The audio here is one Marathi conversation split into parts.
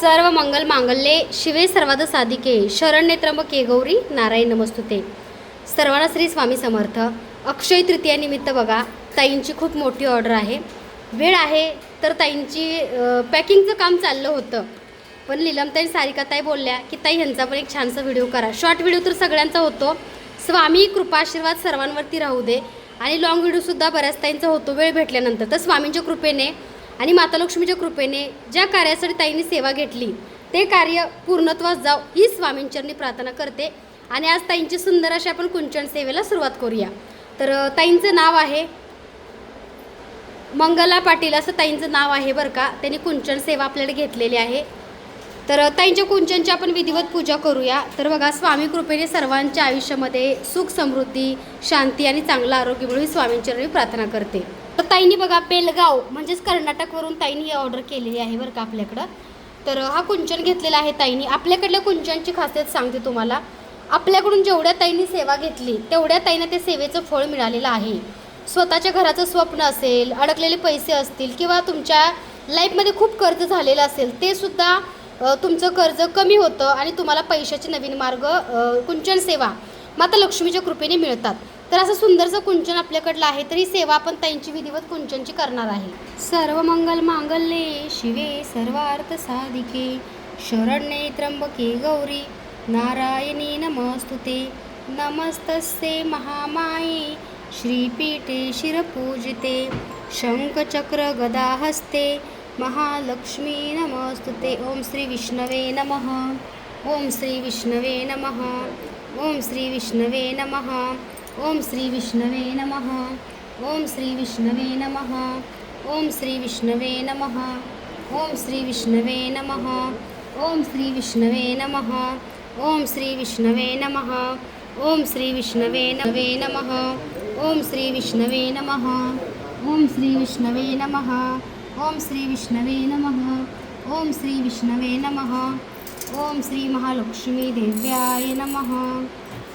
सर्व मंगल मांगल्ये शिवे सर्वाद साधिके शरण्ये त्र्यंबके गौरी नारायण नमस्तुते. सर्वांना श्री स्वामी समर्थ. अक्षय तृतीयानिमित्त बघा ताईंची खूप मोठी ऑर्डर आहे. वेळ आहे तर ताईंची पॅकिंगचं काम चाललं होतं. पण लीलमताई सारिकाताई बोलल्या की ताई ह्यांचा पण एक छानसा व्हिडिओ करा. शॉर्ट व्हिडिओ तर सगळ्यांचा होतो. स्वामी कृपाशीर्वाद सर्वांवरती राहू दे. आणि लॉंग व्हिडिओसुद्धा बऱ्याच ताईंचा होतो. वेळ भेटल्यानंतर. तर स्वामींच्या कृपेने आणि माता लक्ष्मीच्या कृपेने ज्या कार्यासाठी ताईंनी सेवा घेतली ते कार्य पूर्णत्वास जाव ही स्वामींचरणी प्रार्थना करते. आणि आज ताईंची सुंदर अशी आपण कुंचन सेवेला सुरुवात करूया. तर ताईंचं नाव आहे मंगला पाटील असं ताईंचं नाव आहे बरं का. त्यांनी कुंचन सेवा आपल्याकडे घेतलेली आहे. तर ताईंच्या कुंचनची आपण विधिवत पूजा करूया. तर बघा स्वामी कृपेने सर्वांच्या आयुष्यामध्ये सुख समृद्धी शांती आणि चांगलं आरोग्य मिळून स्वामींचरणी प्रार्थना करते. तर ताईंनी बघा बेलगाव म्हणजेच कर्नाटकवरून ताईंनी ही ऑर्डर केलेली आहे बरं का आपल्याकडं. तर हा कुंचन घेतलेला आहे ताईनी. आपल्याकडल्या कुंचनची खासियत सांगते तुम्हाला. आपल्याकडून जेवढ्या ताईंनी सेवा घेतली तेवढ्या ताईंना ते सेवेचं फळ मिळालेलं आहे. स्वतःच्या घराचं स्वप्न असेल अडकलेले पैसे असतील किंवा तुमच्या लाईफमध्ये खूप कर्ज झालेलं असेल ते सुद्धा तुमचं कर्ज कमी होतं आणि तुम्हाला पैशाचे नवीन मार्ग कुंचन सेवा माता लक्ष्मीच्या कृपेने मिळतात. तर असं सुंदरसं कुंचन आपल्याकडलं आहे तरी सेवा आपण त्यांची विधिवत कुंचनची करणार आहे. सर्व मंगल मांगल्ये शिवे सर्वार्थ साधिके. शरण्ये त्र्यंबके गौरी नारायणी नमस्तुते. नमस्तस्ये महामाये श्रीपीठे शिरपूजिते. शङ्खचक्र गदाहस्ते महालक्ष्मी नमस्तुते. ओम श्री विष्णवे नमः. ओम श्री विष्णवे नमः. ओम श्री विष्णवे नमः. ॐ श्री विष्णवे नमः ॐ श्री विष्णवे नमः ॐ श्री विष्णवे नमः ॐ श्री विष्णवे नमः ॐ श्री विष्णवे नमः ओम श्री विष्णवे नमः ॐ श्री विष्णवे नवे नमः ॐ श्री विष्णवे नमः ओम श्री विष्णवे नमः ॐ श्री विष्णवे नमः ओम श्री विष्णवे नमः ॐ श्री महालक्ष्मी देव्याय नमः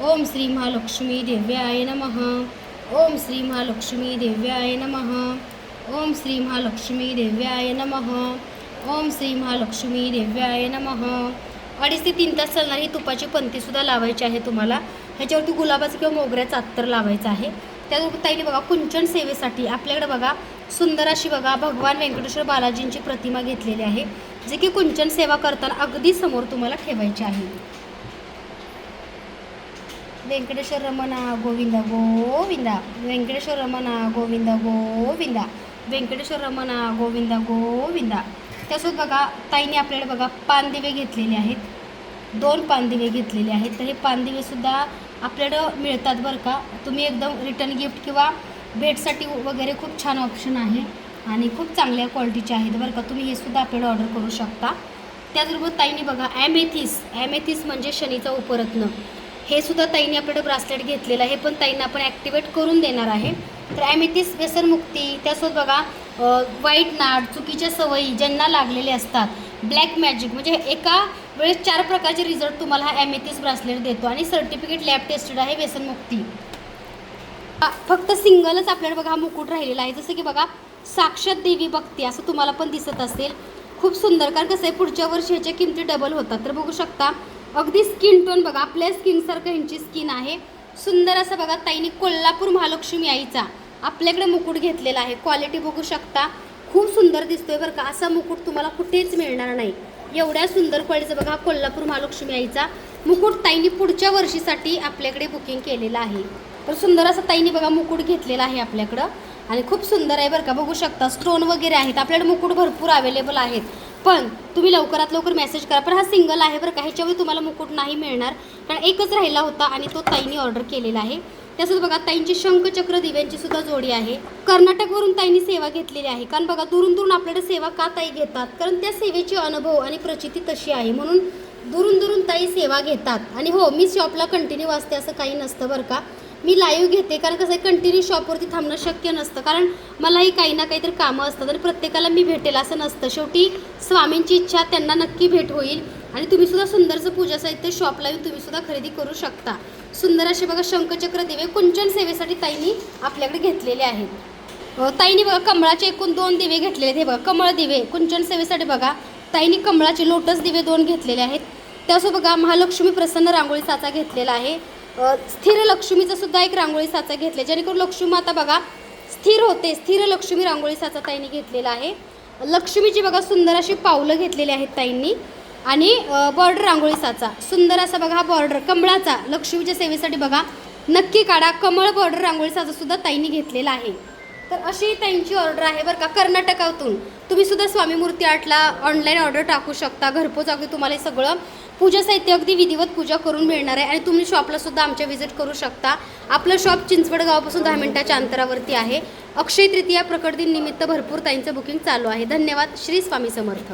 ओम श्री महालक्ष्मी देव्याय नमः ओम श्री महालक्ष्मी देव्याय नमः ओम श्री महालक्ष्मी देव्याय नमः ओम श्री महालक्ष्मी देव्याय नमः अडीच ते तीन तास चालणारी ही तुपाची पंतीसुद्धा लावायची आहे तुम्हाला. ह्याच्यावरती गुलाबाचं किंवा मोगऱ्याचं अत्तर लावायचं आहे. त्या ताईने बघा कुंचन सेवेसाठी आपल्याकडे बघा सुंदर अशी बघा भगवान व्यंकटेश्वर बालाजींची प्रतिमा घेतलेली आहे जे की कुंचन सेवा करताना अगदी समोर तुम्हाला ठेवायची आहे. व्यंकटेश्वर रमणा गोविंदा गोविंदा व्यंकटेश्वर रमणा गोविंदा गोविंदा व्यंकटेश्वर रमण गोविंदा. गोविंदा त्यासोबत बघा ताईने आपल्याकडे बघा पानदिवे घेतलेले आहेत. दोन पानदिवे घेतलेले आहेत. तर हे पानदिवेसुद्धा आपल्याकडं मिळतात बरं का. तुम्ही एकदम रिटर्न गिफ्ट किंवा भेटसाठी वगैरे खूप छान ऑप्शन आहे आणि खूप चांगल्या क्वालिटीचे आहेत बरं का. तुम्ही हे सुद्धा आपल्याला ऑर्डर करू शकता. त्याचबरोबर ताईने बघा ॲमेथिस ॲमेथिस म्हणजे शनीचा उपरत्न. हे सुद्धा ताईने आपल्याकडे ब्रासलेट घेतलेलं आहे पण ताईंना आपण ॲक्टिवेट करून देणार आहे. तर ॲमेथिस व्यसनमुक्ती त्यासोबत बघा वाईट नाट चुकीच्या सवयी ज्यांना लागलेले असतात ब्लॅक मॅजिक म्हणजे एका वेळेस चार प्रकारचे रिझल्ट तुम्हाला हा ॲमेथिस ब्रासलेट देतो आणि सर्टिफिकेट लॅब टेस्टेड आहे व्यसनमुक्ती फक्त सिंगलच आपल्याला बघा हा मुकुट राहिलेला आहे जसं की बघा साक्षात देवी भक्ती असं तुम्हाला पण दिसत असेल. खूप सुंदर कारण कसं आहे पुढच्या वर्षी ह्याच्या किमती डबल होतात. तर बघू शकता अगदी स्किन टोन बघा आपल्या स्किनसारखं ह्यांची स्किन आहे. सुंदर असं बघा ताईने कोल्हापूर महालक्ष्मी आईचा आपल्याकडे मुकुट घेतलेला आहे. क्वालिटी बघू शकता. खूप सुंदर दिसतोय बरं का. असा मुकुट तुम्हाला कुठेच मिळणार नाही. एवढ्या सुंदर क्वालिटीचा बघा कोल्हापूर महालक्ष्मी आईचा मुकुट ताईनी पुढच्या वर्षीसाठी आपल्याकडे बुकिंग केलेलं आहे. तर सुंदर असं ताईंनी बघा मुकुट घेतलेला आहे आपल्याकडं. आणि खूप सुंदर आहे बरं का. बघू शकता स्टोन वगैरे आहेत. आपल्याकडे मुकुट भरपूर अवेलेबल आहेत. पण तुम्ही लवकरात लवकर मेसेज करा. पण हा सिंगल आहे बरं का. ह्याच्यावर तुम्हाला मुकुट नाही मिळणार. कारण एकच राहिला होता आणि तो ताईंनी ऑर्डर केलेला आहे. त्यासोबत बघा ताईंची शंखचक्र दिव्यांची सुद्धा जोडी आहे. कर्नाटकवरून ताईंनी सेवा घेतलेली आहे. कारण बघा दुरून दुरून आपल्याकडे सेवा का ताई घेतात? कारण त्या सेवेची अनुभव आणि प्रचिती तशी आहे. म्हणून दुरून दुरून ताई सेवा घेतात. आणि हो मी शॉपला कंटिन्यू असते असं काही नसतं बरं का. मी लाईव्ह घेते कारण कसं आहे कंटिन्यू शॉपवरती थांबणं शक्य नसतं. कारण मलाही काही ना काहीतरी कामं असतात आणि प्रत्येकाला मी भेटेल असं नसतं. शेवटी स्वामींची इच्छा त्यांना नक्की भेट होईल आणि तुम्ही सुद्धा सुंदरचं पूजा साहित्य शॉपला येऊन तुम्ही सुद्धा खरेदी करू शकता. सुंदर असे बघा शंखचक्र दिवे कुंचन सेवेसाठी ताईंनी आपल्याकडे घेतलेले आहेत. ताईंनी बघा कमळाचे एकूण दोन दिवे घेतलेले आहेत. हे बघा कमळ दिवे कुंचन सेवेसाठी बघा ताईंनी कमळाचे लोटस दिवे दोन घेतलेले आहेत. त्यासोबत बघा महालक्ष्मी प्रसन्न रांगोळी साचा घेतलेला आहे. स्थिर लक्ष्मीचा सुद्धा एक रांगोळी साचा घेतला जेणेकरून लक्ष्मी माता बघा स्थिर होते. स्थिर लक्ष्मी रांगोळी साचा ताईंनी घेतलेला आहे. लक्ष्मीची बघा सुंदर अशी पावलं घेतलेली आहेत ताईंनी. आणि बॉर्डर रांगोळी साचा. सुंदर असा बघा हा बॉर्डर कमळाचा. लक्ष्मीच्या सेवेसाठी बघा नक्की काढा. कमळ बॉर्डर रांगोळी साचा सुद्धा ताईंनी घेतलेला आहे. तर अशी त्यांची ऑर्डर आहे बरं का कर्नाटकातून. तुम्ही सुद्धा स्वामी मूर्ती आर्टला ऑनलाईन ऑर्डर टाकू शकता. घरपोच अगदी तुम्हाला हे सगळं पूजा साहित्य अगदी विधिवत पूजा करून मिळणार आहे आणि तुम्ही शॉपला सुद्धा आमच्या व्हिजिट करू शकता. आपलं शॉप चिंचवड गावापासून दहा मिनिटाच्या अंतरावरती आहे. अक्षय तृतीया प्रकट दिन निमित्त भरपूर ताईंचं बुकिंग चालू आहे. धन्यवाद. श्री स्वामी समर्थ.